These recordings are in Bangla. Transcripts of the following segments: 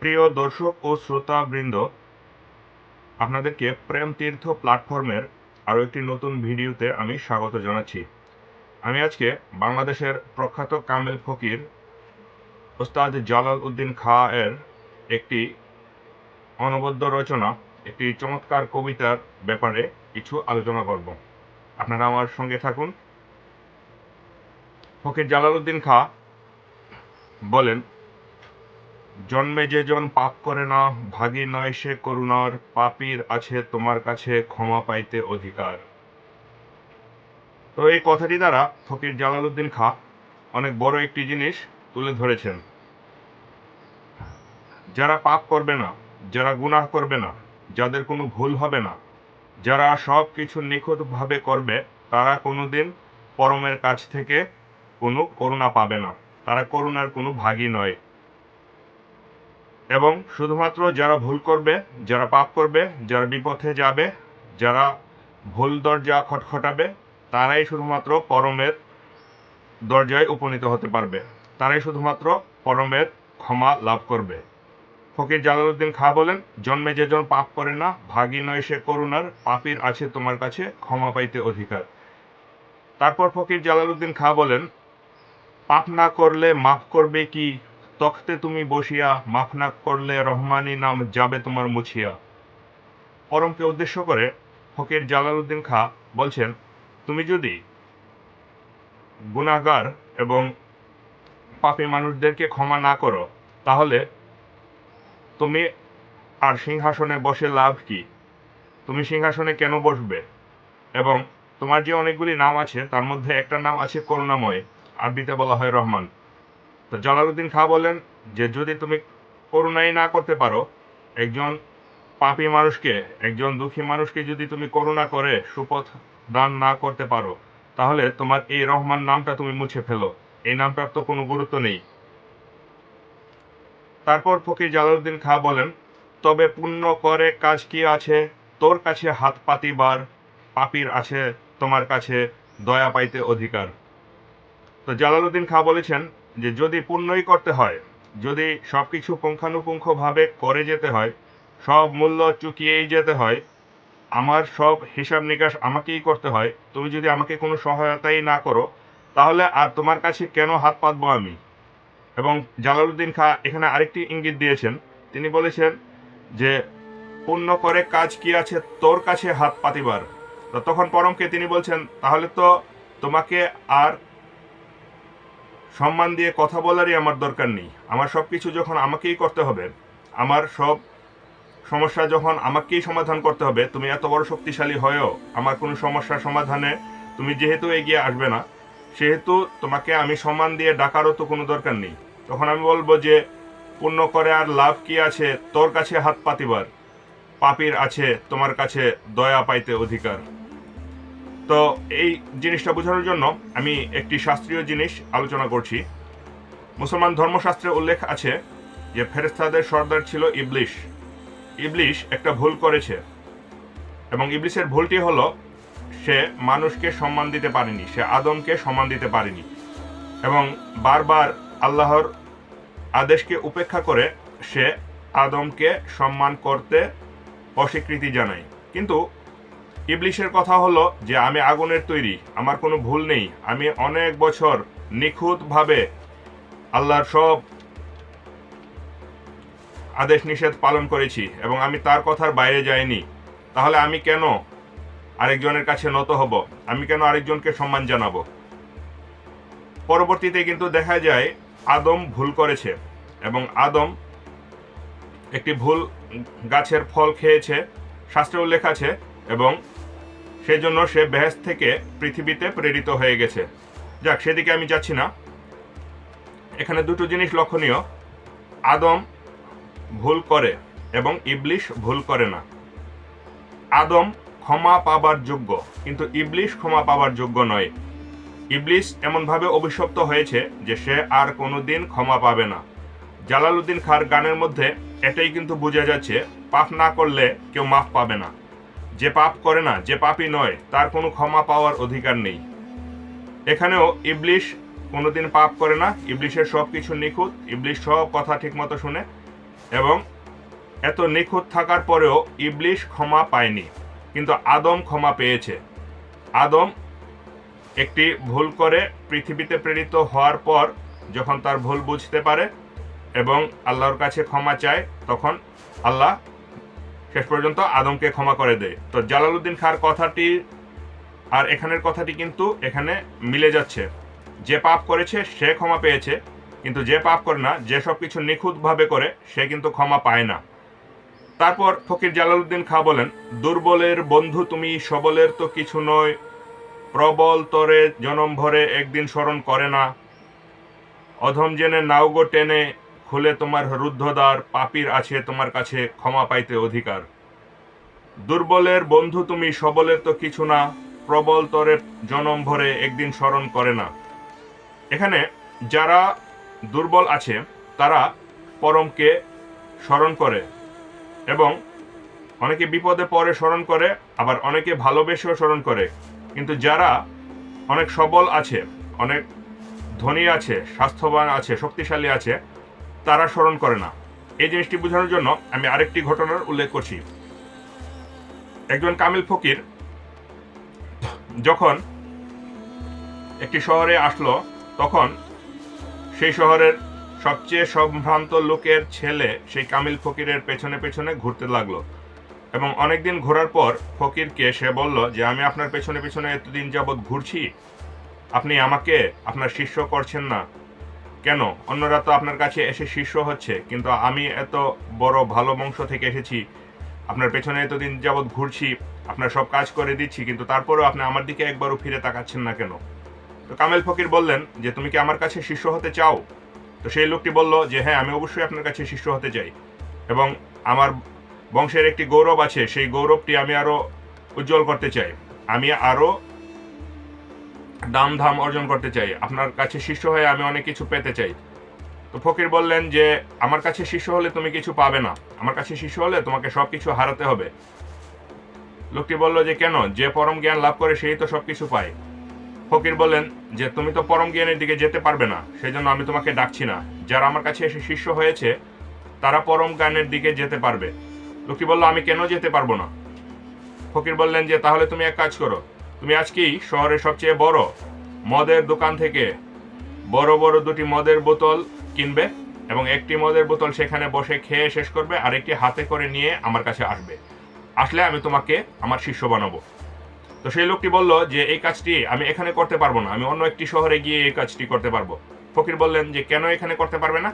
প্রিয় দর্শক ও শ্রোতাবৃন্দ, আপনাদেরকে প্রেম তীর্থ প্ল্যাটফর্মের আরও একটি নতুন ভিডিওতে আমি স্বাগত জানাচ্ছি। আমি আজকে বাংলাদেশের প্রখ্যাত কামেল ফকির, ওস্তাদ জালাল উদ্দিন খা এর একটি অনবদ্য রচনা, একটি চমৎকার কবিতার ব্যাপারে কিছু আলোচনা করব। আপনারা আমার সঙ্গে থাকুন। ফকির জালালউদ্দিন খা বলেন জন্মে যে জন পাপ করে না, ভাগী নয় সে করুণার, পাপীর আছে তোমার কাছে ক্ষমা পাইতে অধিকার। তো এই কথাটি দ্বারা ফকির জালালউদ্দিন খা অনেক বড় একটি জিনিস তুলে ধরেছেন। যারা পাপ করবে না, যারা গুনাহ করবে না, যাদের কোনো ভুল হবে না, যারা সব কিছু নিখুঁতভাবে করবে, তারা কোনোদিন পরমের কাছ থেকে কোনো করুণা পাবে না। তারা করুণার কোনো ভাগী নয়। এবং শুধুমাত্র যারা ভুল করবে, যারা পাপ করবে, যারা বিপথে যাবে, যারা ভুল দরজা খটখটাবে, তারাই শুধুমাত্র পরমের দরজায় উপনীত হতে পারবে। তারাই শুধুমাত্র পরমের ক্ষমা লাভ করবে। ফকির জালালউদ্দিন খা বলেন, জন্মে যে যেজন পাপ করে না, ভাগী নয় সে করুণার, পাপীর আছে তোমার কাছে, ক্ষমা পাইতে অধিকার। তারপর ফকির জালালউদ্দিন খা বলেন, পাপ না করলে মাফ করবে কি? তখতে তুমি বসিয়া মাফ না করলে রহমানি নাম যাবে তোমার মুছিয়া। পরমকে উদ্দেশ্য করে ফকির জালালউদ্দিন খা বলছেন, তুমি যদি গুণাগার এবং পাপী মানুষদেরকে ক্ষমা না করো, তাহলে তুমি আর সিংহাসনে বসে লাভ কি? তুমি সিংহাসনে কেন বসবে? এবং তোমার যে অনেকগুলি নাম আছে, তার মধ্যে একটা নাম আছে করুণাময়, আরবিতে বলা হয় রহমান। তো জালালউদ্দিন খা বলেন যে, যদি তুমি করুণাই না করতে পারো, একজন পাপী মানুষকে, একজন দুঃখী মানুষকে যদি তুমি করুণা করে, সুপথ দান না করতে পারো, তাহলে তোমার এই রহমান নামটা তুমি মুছে ফেলো। এই নামটার তো কোনো গুরুত্ব নেই। তারপর ফকির জালালউদ্দিন খা বলেন, তবে পুণ্য করে কাজ কি আছে? তোর কাছে হাত পাতিবার পাপীর আছে তোমার কাছে দয়া পাইতে অধিকার। তো জালালউদ্দিন খা বলেছেন যে যদি পূর্ণই করতে হয়, যদি সব কিছু পুঙ্খানুপুঙ্খভাবে করে যেতে হয়, সব মূল্য চুকিয়েই যেতে হয়, আমার সব হিসাব নিকাশ আমাকেই করতে হয়, তুমি যদি আমাকে কোনো সহায়তাই না করো, তাহলে আর তোমার কাছে কেন হাত পাতবো আমি? এবং জালালউদ্দিন খা এখানে আরেকটি ইঙ্গিত দিয়েছেন। তিনি বলেছেন যে পূর্ণ করে কাজ কি আছে তোর কাছে হাত পাতিবার? তখন পরমকে তিনি বলছেন, তাহলে তো তোমাকে আর সম্মান দিয়ে কথা বলারই আমার দরকার নেই। আমার সব কিছু যখন আমাকেই করতে হবে, আমার সব সমস্যা যখন আমাকেই সমাধান করতে হবে, তুমি এত বড় শক্তিশালী হয়েও আমার কোনো সমস্যার সমাধানে তুমি যেহেতু এগিয়ে আসবে না, সেহেতু তোমাকে আমি সম্মান দিয়ে ডাকারও তো কোনো দরকার নেই। তখন আমি বলব যে, পুণ্য করে আর লাভ কি আছে? তোর কাছে হাত পাতিবার, পাপির আছে তোমার কাছে দয়া পাইতে অধিকার। তো এই জিনিসটা বোঝানোর জন্য আমি একটি শাস্ত্রীয় জিনিস আলোচনা করছি। মুসলমান ধর্মশাস্ত্রে উল্লেখ আছে যে ফেরেস্তাদের সর্দার ছিল ইবলিশ। ইবলিশ একটা ভুল করেছে এবং ইবলিশের ভুলটি হলো সে মানুষকে সম্মান দিতে পারেনি, সে আদমকে সম্মান দিতে পারেনি এবং বারবার আল্লাহর আদেশকে উপেক্ষা করে সে আদমকে সম্মান করতে অস্বীকৃতি জানায়। কিন্তু ইবলিশের কথা হলো যে, আমি আগুনের তৈরি, আমার কোনো ভুল নেই। আমি অনেক বছর নিখুঁতভাবে আল্লাহর সব আদেশ নিষেধ পালন করেছি এবং আমি তার কথার বাইরে যাইনি। তাহলে আমি কেন আরেকজনের কাছে নত হব? আমি কেন আরেকজনকে সম্মান জানাব? পরবর্তীতে কিন্তু দেখা যায়, আদম ভুল করেছে এবং আদম একটি ভুল গাছের ফল খেয়েছে। শাস্ত্রে উল্লেখ আছে এবং সেই জন্য সে বেহেস থেকে পৃথিবীতে প্রেরিত হয়ে গেছে। যাক, সেদিকে আমি যাচ্ছি না। এখানে দুটো জিনিস লক্ষণীয়। আদম ভুল করে এবং ইবলিশ ভুল করে না। আদম ক্ষমা পাবার যোগ্য, কিন্তু ইবলিশ ক্ষমা পাবার যোগ্য নয়। ইবলিশ এমনভাবে অভিশপ্ত হয়েছে যে সে আর কোনোদিন ক্ষমা পাবে না। জালালউদ্দিন খার গানের মধ্যে এটাই কিন্তু বোঝা যাচ্ছে, পাপ না করলে কেউ মাফ পাবে না। যে পাপ করে না, যে পাপই নয়, তার কোনো ক্ষমা পাওয়ার অধিকার নেই। এখানেও ইবলিশ কোনোদিন পাপ করে না, ইবলিশের সব কিছু নিখুঁত, ইবলিশ সব কথা ঠিকমতো শুনে এবং এত নিখুঁত থাকার পরেও ইবলিশ ক্ষমা পায়নি, কিন্তু আদম ক্ষমা পেয়েছে। আদম একটি ভুল করে পৃথিবীতে প্রেরিত হওয়ার পর যখন তার ভুল বুঝতে পারে এবং আল্লাহর কাছে ক্ষমা চায়, তখন আল্লাহ শেষ পর্যন্ত আদমকে ক্ষমা করে দেয়। তো জালালউদ্দিন খার কথাটি আর এখানের কথাটি কিন্তু এখানে মিলে যাচ্ছে। যে পাপ করেছে, সে ক্ষমা পেয়েছে, কিন্তু যে পাপ করে না, যে সব কিছু নিখুঁতভাবে করে, সে কিন্তু ক্ষমা পায় না। তারপর ফকির জালালউদ্দিন খা বলেন, দুর্বলের বন্ধু তুমি, সবলের তো কিছু নয়। প্রবল তরে জনম ভরে একদিন স্মরণ করে না। অধম জেনে নাওগো টেনে খুলে তোমার রুদ্ধদ্বার, পাপির আছে তোমার কাছে ক্ষমা পাইতে অধিকার। দুর্বলের বন্ধু তুমি সবলের তো কিছু না, প্রবল তরে জনম ভরে একদিন স্মরণ করে না। এখানে যারা দুর্বল আছে, তারা পরমকে স্মরণ করে এবং অনেকে বিপদে পরে স্মরণ করে, আবার অনেকে ভালোবেসেও স্মরণ করে। কিন্তু যারা অনেক সবল আছে, অনেক ধনী আছে, স্বাস্থ্যবান আছে, শক্তিশালী আছে তারা স্মরণ করে না। এই জিনিসটি বোঝানোর জন্য আমি আরেকটি ঘটনার উল্লেখ করছি। একজন কামিল ফকির যখন একটি শহরে আসলো, তখন সেই শহরের সবচেয়ে সম্ভ্রান্ত লোকের ছেলে সেই কামিল ফকিরের পেছনে পেছনে ঘুরতে লাগল এবং অনেকদিন ঘোরার পর ফকিরকে সে বলল যে, আমি আপনার পেছনে পেছনে এতদিন যাবৎ ঘুরছি। আপনি আমাকে, আপনার শিষ্য করছেন না। কেন? অন্যরা তো আপনার কাছে এসে শিষ্য হচ্ছে, কিন্তু আমি এত বড় ভালো বংশ থেকে এসেছি, আপনার পেছনে এতদিন যাবৎ ঘুরছি, আপনার সব কাজ করে দিচ্ছি, কিন্তু তারপরেও আপনি আমার দিকে একবারও ফিরে তাকাচ্ছেন না কেন? তো কামেল ফকির বললেন যে, তুমি কি আমার কাছে শিষ্য হতে চাও? তো সেই লোকটি বলল যে হ্যাঁ আমি অবশ্যই আপনার কাছে শিষ্য হতে চাই। এবং আমার বংশের একটি গৌরব আছে, সেই গৌরবটি আমি আরও উজ্জ্বল করতে চাই। আমি আরও দাম ধাম অর্জন করতে চাই। আপনার কাছে শিষ্য হয়ে আমি অনেক কিছু পেতে চাই। তো ফকির বললেন যে, আমার কাছে শিষ্য হলে তুমি কিছু পাবে না। আমার কাছে শিষ্য হলে তোমাকে সব কিছু হারাতে হবে। লোকটি বলল যে, কেন? যে পরম জ্ঞান লাভ করে সেই তো সব কিছু পায়। ফকির বললেন যে, তুমি তো পরম জ্ঞানের দিকে যেতে পারবে না সেই জন্য আমি তোমাকে ডাকছি না। যারা আমার কাছে এসে শিষ্য হয়েছে, তারা পরম জ্ঞানের দিকে যেতে পারবে। লোকটি বলল, আমি কেন যেতে পারব না? ফকির বললেন যে, তাহলে তুমি এক কাজ করো তুমি আজকেই শহরের সবচেয়ে বড় মদের দোকান থেকে বড় বড় দুটি মদের বোতল কিনবে এবং একটি মদের বোতল সেখানে বসে খেয়ে শেষ করবে আর একটি হাতে করে নিয়ে আমার কাছে আসবে? আসলে আমি তোমাকে আমার শিষ্য বানাবো। তো সেই লোকটি বলল যে, এই কাজটি আমি এখানে করতে পারব না, আমি অন্য একটি শহরে গিয়ে এই কাজটি করতে পারব। ফকির বললেন, যে কেন এখানে করতে পারবে না?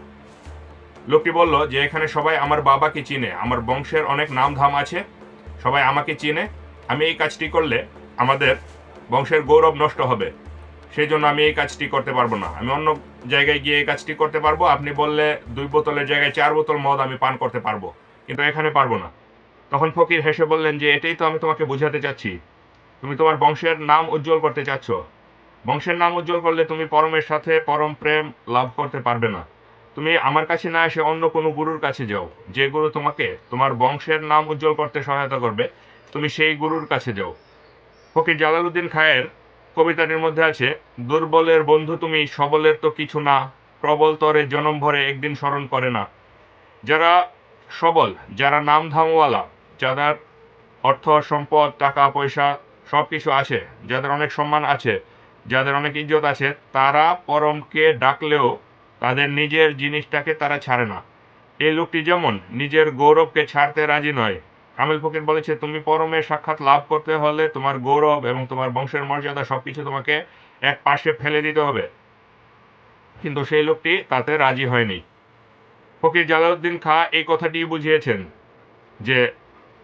লোকটি বলল যে, এখানে সবাই আমার বাবাকে চিনে, আমার বংশের অনেক নাম ধাম আছে, সবাই আমাকে চিনে, আমি এই কাজটি করলে আমাদের বংশের গৌরব নষ্ট হবে। সেই জন্য আমি এই কাজটি করতে পারব না। আমি অন্য জায়গায় গিয়ে এই কাজটি করতে পারব। আপনি বললে দুই বোতলের জায়গায় চার বোতল মদ আমি পান করতে পারব। কিন্তু এখানে পারব না। তখন ফকির হেসে বললেন যে, এটাই তো আমি তোমাকে বোঝাতে চাচ্ছি। তুমি তোমার বংশের নাম উজ্জ্বল করতে চাচ্ছ। বংশের নাম উজ্জ্বল করলে তুমি পরমের সাথে পরম প্রেম লাভ করতে পারবে না। তুমি আমার কাছে না এসে অন্য কোনো গুরুর কাছে যাও। যে গুরু তোমাকে তোমার বংশের নাম উজ্জ্বল করতে সহায়তা করবে, তুমি সেই গুরুর কাছে যাও। ফকির জালালউদ্দিন খায়ের কবিতাটির মধ্যে আছে, দুর্বলের বন্ধু তুমি, সবলের তো কিছু না, প্রবল তরে জনম ভরে একদিন স্মরণ করে না। যারা সবল, যারা নাম ধামওয়ালা, যাদের অর্থ, সম্পদ, টাকা, পয়সা সব কিছু আছে, যাদের অনেক সম্মান আছে, যাদের অনেক ইজ্জত আছে, তারা পরমকে ডাকলেও তাদের নিজের জিনিসটাকে তারা ছাড়ে না। এই লোকটি যেমন নিজের গৌরবকে ছাড়তে রাজি নয় কামিল ফকির বলেছে, তুমি পরমের সাক্ষাৎ লাভ করতে হলে তোমার গৌরব এবং তোমার বংশের মর্যাদা সবকিছু তোমাকে এক পাশে ফেলে দিতে হবে। কিন্তু সেই লোকটি তাতে রাজি হয়নি। ফকির জালাউদ্দিন খা এই কথাটি বুঝিয়েছেন যে,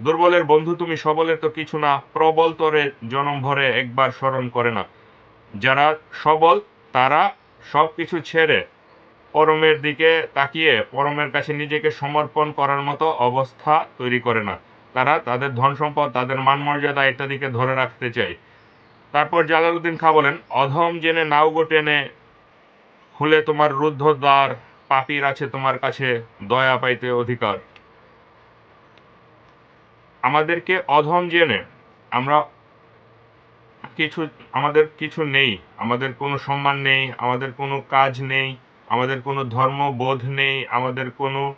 দুর্বলের বন্ধু তুমি সবলের তো কিছু না, প্রবল তরে জনম ভরে একবার স্মরণ করে না। যারা সবল, তারা সব কিছু ছেড়ে পরমের দিকে তাকিয়ে পরমের কাছে নিজেকে সমর্পণ করার মতো অবস্থা তৈরি করে না। তারা তাদের ধন সম্পদ, তাদের মান মর্যাদা ইত্যাদিকে ধরে রাখতে চায় তারপর জালালউদ্দিন খা বলেন, অধম জেনে নাও টেনে খুলে তোমার রুদ্ধ দ্বার পাপির আছে তোমার কাছে, দয়া পাইতে অধিকার। আমাদেরকে অধম জেনে আমরা কিছু, আমাদের কিছু নেই, আমাদের কোনো সম্মান নেই, আমাদের কোনো কাজ নেই, আমাদের কোনো ধর্মবোধ নেই, আমাদের কোনো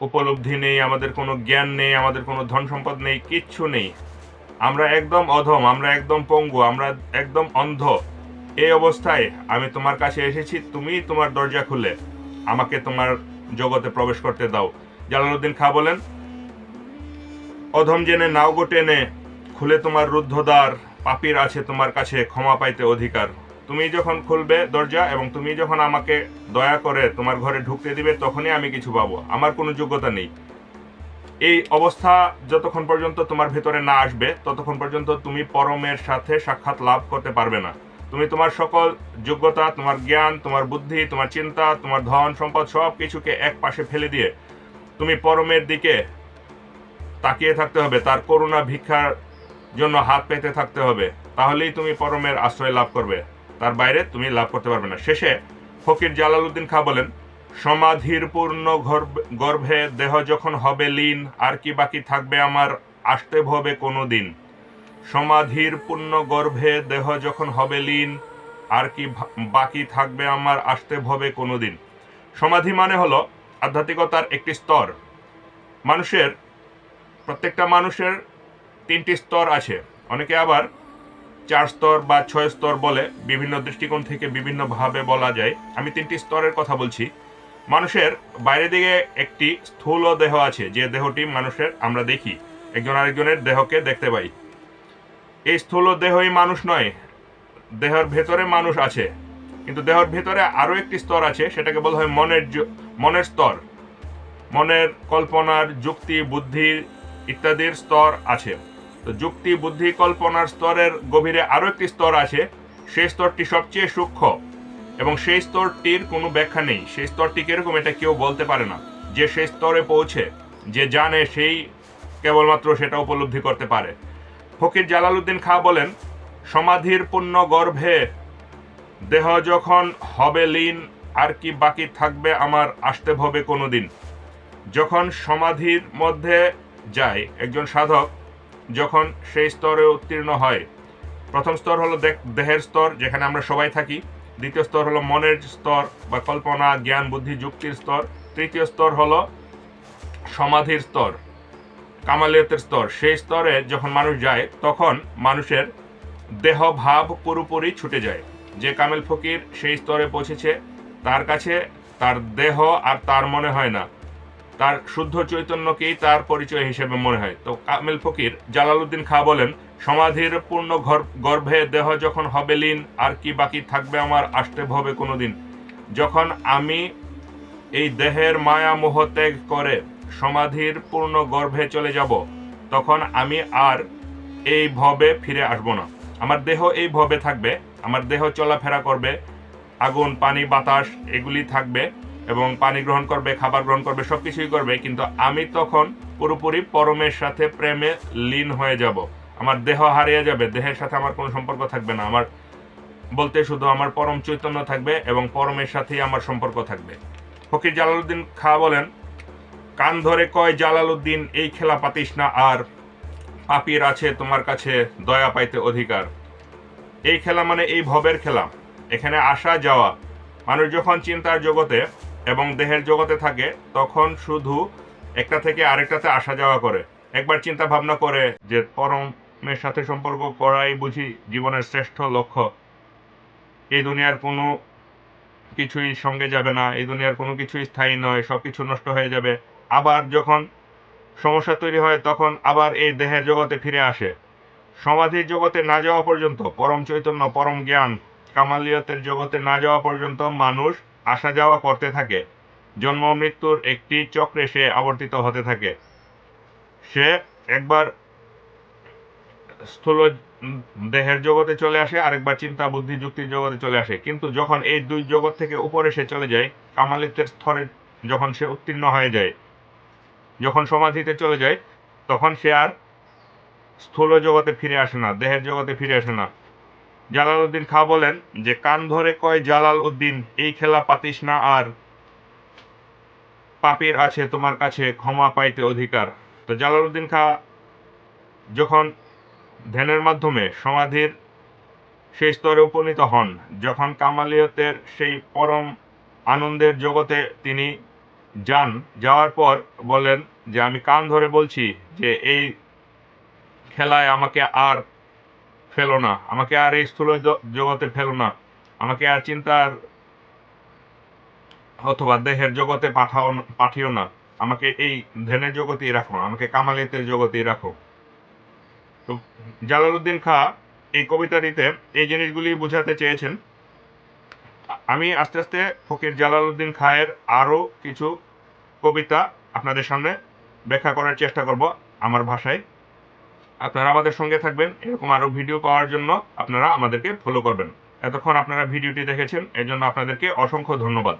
উপলব্ধি নেই, আমাদের কোনো জ্ঞান নেই, আমাদের কোনো ধন সম্পদ নেই, কিচ্ছু নেই। আমরা একদম অধম, আমরা একদম পঙ্গু, আমরা একদম অন্ধ। এই অবস্থায় আমি তোমার কাছে এসেছি, তুমি তোমার দরজা খুলে আমাকে তোমার জগতে প্রবেশ করতে দাও। জালালউদ্দিন খা বলেন, অধম জেনে নাও গো টেনে, খুলে তোমার রুদ্ধদ্বার, পাপির আছে তোমার কাছে, ক্ষমা পাইতে অধিকার। তুমি যখন খুলবে দরজা এবং তুমি যখন আমাকে দয়া করে তোমার ঘরে ঢুকতে দিবে, তখনই আমি কিছু পাবো। আমার কোনো যোগ্যতা নেই। এই অবস্থা যতক্ষণ পর্যন্ত তোমার ভেতরে না আসবে, ততক্ষণ পর্যন্ত তুমি পরমের সাথে সাক্ষাৎ লাভ করতে পারবে না। তুমি তোমার সকল যোগ্যতা, তোমার জ্ঞান, তোমার বুদ্ধি, তোমার চিন্তা, তোমার ধন, সম্পদ সব কিছুকে এক পাশে ফেলে দিয়ে তুমি পরমের দিকে তাকিয়ে থাকতে হবে। তার করুণা ভিক্ষার জন্য হাত পেতে থাকতে হবে। তাহলেই তুমি পরমের আশ্রয় লাভ করবে। তার বাইরে তুমি লাভ করতে পারবে না। শেষে ফকির জালালউদ্দিন খা বলেন সমাধির পূর্ণ গর্ভে দেহ যখন হবে লীন, আর কি বাকি থাকবে আমার আসতে ভবে কোনো দিন। সমাধির পূর্ণ গর্ভে দেহ যখন হবে লীন, আর কি বাকি থাকবে আমার আসতে ভবে কোনো দিন। সমাধি মানে হলো আধ্যাত্মিকতার একটি স্তর। মানুষের প্রত্যেকটা মানুষের তিনটি স্তর আছে। অনেকে আবার চার স্তর বা ছয় স্তর বলে বিভিন্ন দৃষ্টিকোণ থেকে বিভিন্নভাবে বলা যায়। আমি তিনটি স্তরের কথা বলছি। মানুষের বাইরে দিকে একটি স্থূল দেহ আছে, যে দেহটি মানুষের আমরা দেখি। একজন আরেকজনের দেহকে দেখতে পাই। এই স্থূল দেহই মানুষ নয়, দেহের ভেতরে মানুষ আছে। কিন্তু দেহের ভেতরে আরও একটি স্তর আছে, সেটাকে বলা হয় মনের মনের স্তর। মনের কল্পনার যুক্তি, বুদ্ধি ইত্যাদির স্তর আছে। তো যুক্তি, বুদ্ধি, কল্পনার স্তরের গভীরে আরও একটি স্তর আছে। সেই স্তরটি সবচেয়ে সূক্ষ্ম এবং সেই স্তরটির কোনো ব্যাখ্যা নেই। সেই স্তরটি কীরকম এটা কেউ বলতে পারে না। যে সেই স্তরে পৌঁছে, যে জানে সেই কেবলমাত্র সেটা উপলব্ধি করতে পারে। ফকির জালালউদ্দিন খা বলেন, সমাধির পূর্ণ গর্ভে দেহ যখন হবে লীন, আর কি বাকি থাকবে আমার আসতে ভবে কোনো দিন। যখন সমাধির মধ্যে যায়, একজন সাধক যখন সেই স্তরে উত্তীর্ণ হয়। প্রথম স্তর হলো দেহের স্তর, যেখানে আমরা সবাই থাকি। দ্বিতীয় স্তর হলো মনের স্তর বা কল্পনা, জ্ঞান, বুদ্ধি, যুক্তির স্তর। তৃতীয় স্তর হলো সমাধির স্তর কামালিয়তের স্তর। সেই স্তরে যখন মানুষ যায়, তখন মানুষের দেহ ভাব পুরোপুরি ছুটে যায়। যে কামেল ফকির সেই স্তরে পৌঁছেছে, তার কাছে তার দেহ আর তার মনে হয় না। তার শুদ্ধ চৈতন্যকেই তার পরিচয় হিসেবে মনে হয়। তো কামেল ফকির জালালউদ্দিন খা বলেন, সমাধির পূর্ণ গর- গর্ভে দেহ যখন হবে লীন, আর কি বাকি থাকবে আমার আসতে ভবে কোনোদিন। যখন আমি এই দেহের মায়া মোহ ত্যাগ করে সমাধির পূর্ণ গর্ভে চলে যাব, তখন আমি আর এই ভবে ফিরে আসব না। আমার দেহ এই ভবে থাকবে, আমার দেহ চলাফেরা করবে, আগুন, পানি, বাতাস, এগুলি থাকবে এবং পানি গ্রহণ করবে, খাবার গ্রহণ করবে সব কিছুই করবে, কিন্তু আমি তখন পুরোপুরি পরমের সাথে প্রেমে লীন হয়ে যাব। আমার দেহ হারিয়ে যাবে, দেহের সাথে আমার কোনো সম্পর্ক থাকবে না। আমার বলতে শুধু আমার পরম চৈতন্য থাকবে এবং পরমের সাথেই আমার সম্পর্ক থাকবে। ফকির জালালউদ্দিন খা বলেন, কান ধরে কয়, জালালউদ্দিন, এই খেলা পাতিস না, আর পাপির আছে তোমার কাছে দয়া পাইতে অধিকার। এই খেলা মানে এই ভবের খেলা। এখানে আসা যাওয়া। মানুষ যখন চিন্তার জগতে এবং দেহের জগতে থাকে, তখন শুধু একটা থেকে আরেকটাতে আসা যাওয়া করে। একবার চিন্তা ভাবনা করে যে পরমের সাথে সম্পর্ক করাই বুঝি জীবনের শ্রেষ্ঠ লক্ষ্য। এই দুনিয়ার কোনো কিছুই সঙ্গে যাবে না, এই দুনিয়ার কোনো কিছুই স্থায়ী নয় সব কিছু নষ্ট হয়ে যাবে। আবার যখন সমস্যা তৈরি হয়, তখন আবার এই দেহের জগতে ফিরে আসে। সমাধির জগতে না যাওয়া পর্যন্ত, পরম চৈতন্য, পরম জ্ঞান, কামালিয়তের জগতে না যাওয়া পর্যন্ত মানুষ আসা যাওয়া করতে থাকে। জন্ম মৃত্যুর একটি চক্রে সে আবর্তিত হতে থাকে। সে একবার স্থূল দেহের জগতে চলে আসে, আরেকবার চিন্তা, বুদ্ধি, যুক্তির জগতে চলে আসে। কিন্তু যখন এই দুই জগৎ থেকে উপরে সে চলে যায় কামালিতের স্তরে যখন সে উত্তীর্ণ হয়ে যায়, যখন সমাধিতে চলে যায়, তখন সে আর স্থূল জগতে ফিরে আসে না, দেহের জগতে ফিরে আসে না। জালাল উদ্দিন খা বলেন যে, কান ধরে কয় জালাল উদ্দিন এই খেলা পাতিস না আর। পাপের আছে তোমার কাছে, ক্ষমা পাইতে অধিকার। তো জালাল উদ্দিন খা যখন ধ্যানের মাধ্যমে সমাধির সেই স্তরে উপনীত হন, যখন কামালিয়তের সেই পরম আনন্দের জগতে তিনি যান, যাওয়ার পর বলেন যে, আমি কান ধরে বলছি যে, এই খেলায় আমাকে আর ফেলো না। আমাকে আর এই স্থূল জগতে ফেলো না। আমাকে আর চিন্তার অথবা দেহের জগতে পাঠাও পাঠিও না। আমাকে এই ধ্যানের জগতেই রাখো। আমাকে কামালিতের জগতেই রাখো। তো জালালউদ্দিন খাঁ এই কবিতাটিতে এই জিনিসগুলি বোঝাতে চেয়েছেন। আমি আস্তে আস্তে ফকির জালালউদ্দিন খায়ের আরও কিছু কবিতা আপনাদের সামনে ব্যাখ্যা করার চেষ্টা করব আমার ভাষায়। আপনারা আমাদের সঙ্গে থাকবেন। এরকম আরও ভিডিও পাওয়ার জন্য আপনারা আমাদেরকে ফলো করবেন। এতক্ষণ আপনারা ভিডিওটি দেখেছেন এর জন্য আপনাদেরকে অসংখ্য ধন্যবাদ।